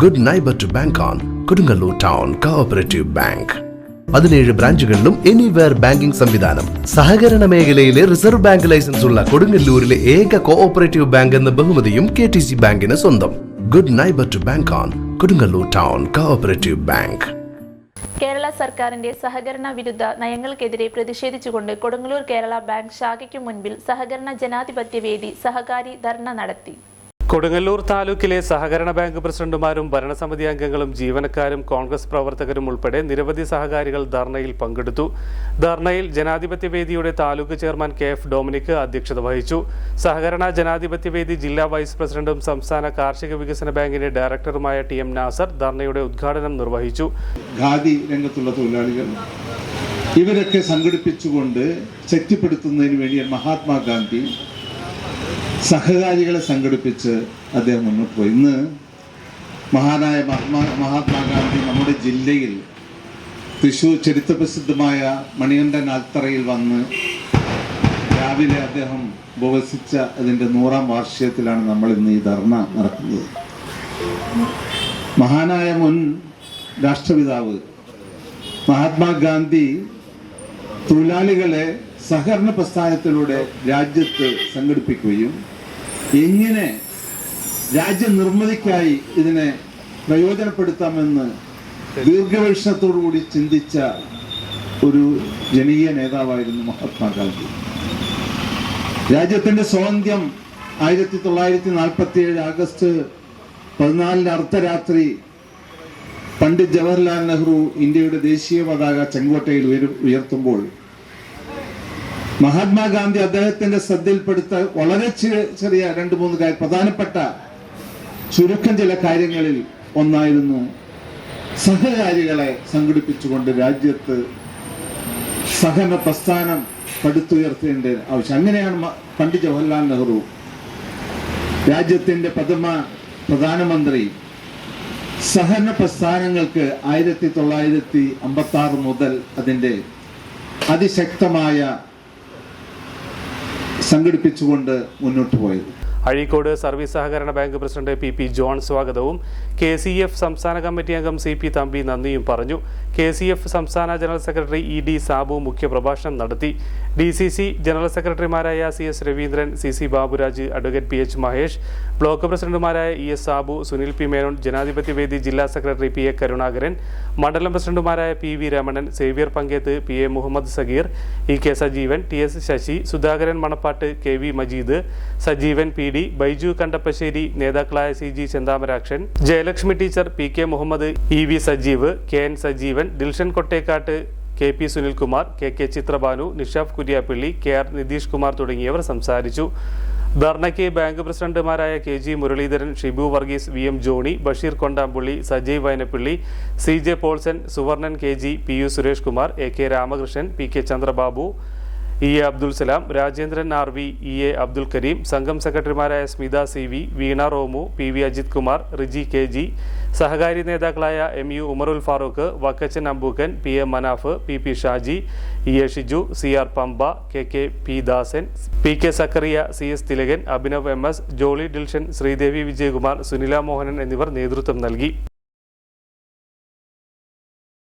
Good neighbour to bank on Kodungallur town cooperative bank പതിനേഴ് ബ്രാഞ്ചുകളിലും anywhere banking സംവിധാനം. സഹകരണ മേഖലയിലെ റിസർവ് ബാങ്ക് ലൈസൻസ് ഉള്ള കൊടുങ്ങല്ലൂരിലെ ഏക കോഓപ്പറേറ്റീവ് ബാങ്ക് എന്ന ബഹുമതിയും കെ ടി സി ബാങ്കിന് സ്വന്തം. Good neighbour to bank on Kodungallur town cooperative bank Kerala സർക്കാരിന്റെ സഹകരണ വിരുദ്ധ നയങ്ങൾക്കെതിരെ പ്രതിഷേധിച്ചുകൊണ്ട് കൊടുങ്ങല്ലൂർ കേരള ബാങ്ക് ശാഖയ്ക്കു മുൻപിൽ സഹകരണ ജനാധിപത്യ വേദി സഹകാരി ധർണ നടത്തി. കൊടുങ്ങല്ലൂർ താലൂക്കിലെ സഹകരണ ബാങ്ക് പ്രസിഡന്റുമാരും ഭരണസമിതി അംഗങ്ങളും ജീവനക്കാരും കോൺഗ്രസ് പ്രവർത്തകരും ഉൾപ്പെടെ നിരവധി സഹകാരികൾ ധർണയിൽ പങ്കെടുത്തു. ധർണയിൽ ജനാധിപത്യ വേദിയുടെ taluk chairman K F Dominic അധ്യക്ഷത വഹിച്ചു. സഹകരണ ജനാധിപത്യ വേദി ജില്ലാ വൈസ് പ്രസിഡന്റും സംസ്ഥാന കാർഷിക വികസന ബാങ്കിന്റെ ഡയറക്ടറുമായ ടി എം നാസർ ധർണയുടെ ഉദ്ഘാടനം നിർവഹിച്ചു. ഇവരൊക്കെ സംഘടിപ്പിച്ചുകൊണ്ട് ശക്തിപ്പെടുത്തുന്നതിന് വേണ്ടി മഹാത്മാഗാന്ധി സഹകാരികളെ സംഘടിപ്പിച്ച് അദ്ദേഹം മുന്നോട്ട് പോയി. ഇന്ന് മഹാനായ മഹാത്മാ മഹാത്മാഗാന്ധി നമ്മുടെ ജില്ലയിൽ തൃശൂർ ചരിത്രപ്രസിദ്ധമായ മണികണ്ഠൻ അൽത്തറയിൽ വന്ന് രാവിലെ അദ്ദേഹം ഉപവസിച്ച അതിന്റെ നൂറാം വാർഷികത്തിലാണ് നമ്മൾ ഇന്ന് ഈ ധർണ നടക്കുന്നത്. മഹാനായ മുൻ രാഷ്ട്രപിതാവ് മഹാത്മാഗാന്ധി തൊഴിലാളികളെ സഹകരണ പ്രസ്ഥാനത്തിലൂടെ രാജ്യത്ത് സംഘടിപ്പിക്കുകയും എങ്ങനെ രാജ്യ നിർമ്മിതിക്കായി ഇതിനെ പ്രയോജനപ്പെടുത്താമെന്ന് ദീർഘവീക്ഷണത്തോടുകൂടി ചിന്തിച്ച ഒരു ജനീയ നേതാവായിരുന്നു മഹാത്മാഗാന്ധി രാജ്യത്തിന്റെ സ്വാതന്ത്ര്യം ആയിരത്തി തൊള്ളായിരത്തി നാൽപ്പത്തി ഏഴ് ആഗസ്റ്റ് പതിനാലിന് അർദ്ധരാത്രി പണ്ഡിറ്റ് ജവഹർലാൽ നെഹ്റു ഇന്ത്യയുടെ ദേശീയ പതാക ചെങ്കോട്ടയിൽ ഉയർ ഉയർത്തുമ്പോൾ മഹാത്മാഗാന്ധി അദ്ദേഹത്തിന്റെ ശ്രദ്ധയിൽപ്പെടുത്ത വളരെ ചെറിയ രണ്ട് മൂന്ന് കാര്യം പ്രധാനപ്പെട്ട ചുരുക്കം ചില കാര്യങ്ങളിൽ ഒന്നായിരുന്നു സഹകാരികളെ സംഘടിപ്പിച്ചുകൊണ്ട് രാജ്യത്ത് സഹന പ്രസ്ഥാനം പടുത്തുയർത്തേണ്ട ആവശ്യം. അങ്ങനെയാണ് പണ്ഡിറ്റ് ജവഹർലാൽ നെഹ്റു രാജ്യത്തിന്റെ പ്രഥമ പ്രധാനമന്ത്രി സഹന പ്രസ്ഥാനങ്ങൾക്ക് ആയിരത്തി തൊള്ളായിരത്തി അമ്പത്തി ആറ് മുതൽ അതിന്റെ അതിശക്തമായ സംഘടിപ്പിച്ചുകൊണ്ട് മുന്നോട്ട് പോയത്. അഴീക്കോട് സർവീസ് സഹകരണ bank president P P John സ്വാഗതവും കെ സി എഫ് സംസ്ഥാന കമ്മിറ്റി അംഗം സി പി തമ്പി നന്ദിയും പറഞ്ഞു. കെ സി എഫ് സംസ്ഥാന general secretary E D Sabu മുഖ്യപ്രഭാഷണം നടത്തി. ഡി സി സി ജനറൽ സെക്രട്ടറിമാരായ C S Raveendran C C Baburaj advocate P H Mahesh block പ്രസിഡന്റുമാരായ E S Sabu Sunil P Menon ജനാധിപത്യ വേദി ജില്ലാ സെക്രട്ടറി പി എ കരുണാകരൻ മണ്ഡലം പ്രസിഡന്റുമാരായ P V Ramanan Xavier Panketh P A Muhammad Sageer E K Sajeevan T S Sasi Sudhakaran Manappattu K V Majeed Sajeevan P D Baiju Kandappassery നേതാക്കളായ C G Chenthamarakshan Jayalakshmi teacher P K Muhammad E V Sajeev K N Sajeevan Dilshan Kottekkattu K P Sunilkumar K K Chithrabhanu Nishaf Kuriappilly K R Nitheesh Kumar തുടങ്ങിയവർ സംസാരിച്ചു. ധർണയ്ക്ക് bank പ്രസിഡന്റുമാരായ K G Muraleedharan Shibu Varghese V M Johny Basheer Kondampully Sajay Vainappilly C J Polson Suvarnan K G P U Suresh Kumar A K Ramakrishnan P K Chandrababu E A Abdul Salam Rajendran R V E A Abdul Kareem സംഘം സെക്രട്ടറിമാരായ Smitha C V Veena Romu P V Ajith Kumar Riji K G സഹകാരി നേതാക്കളായ M U Umarul Farooq Vakkachan Ambookkan P M Manaf P P Shaji E A Shiju C R Pampa K K P Dasan P K Zachariah C S Thilakan Abhinav M S Jolly Dilshan Sreedevi Vijayakumar Sunila Mohanan എന്നിവർ നേതൃത്വം നൽകി.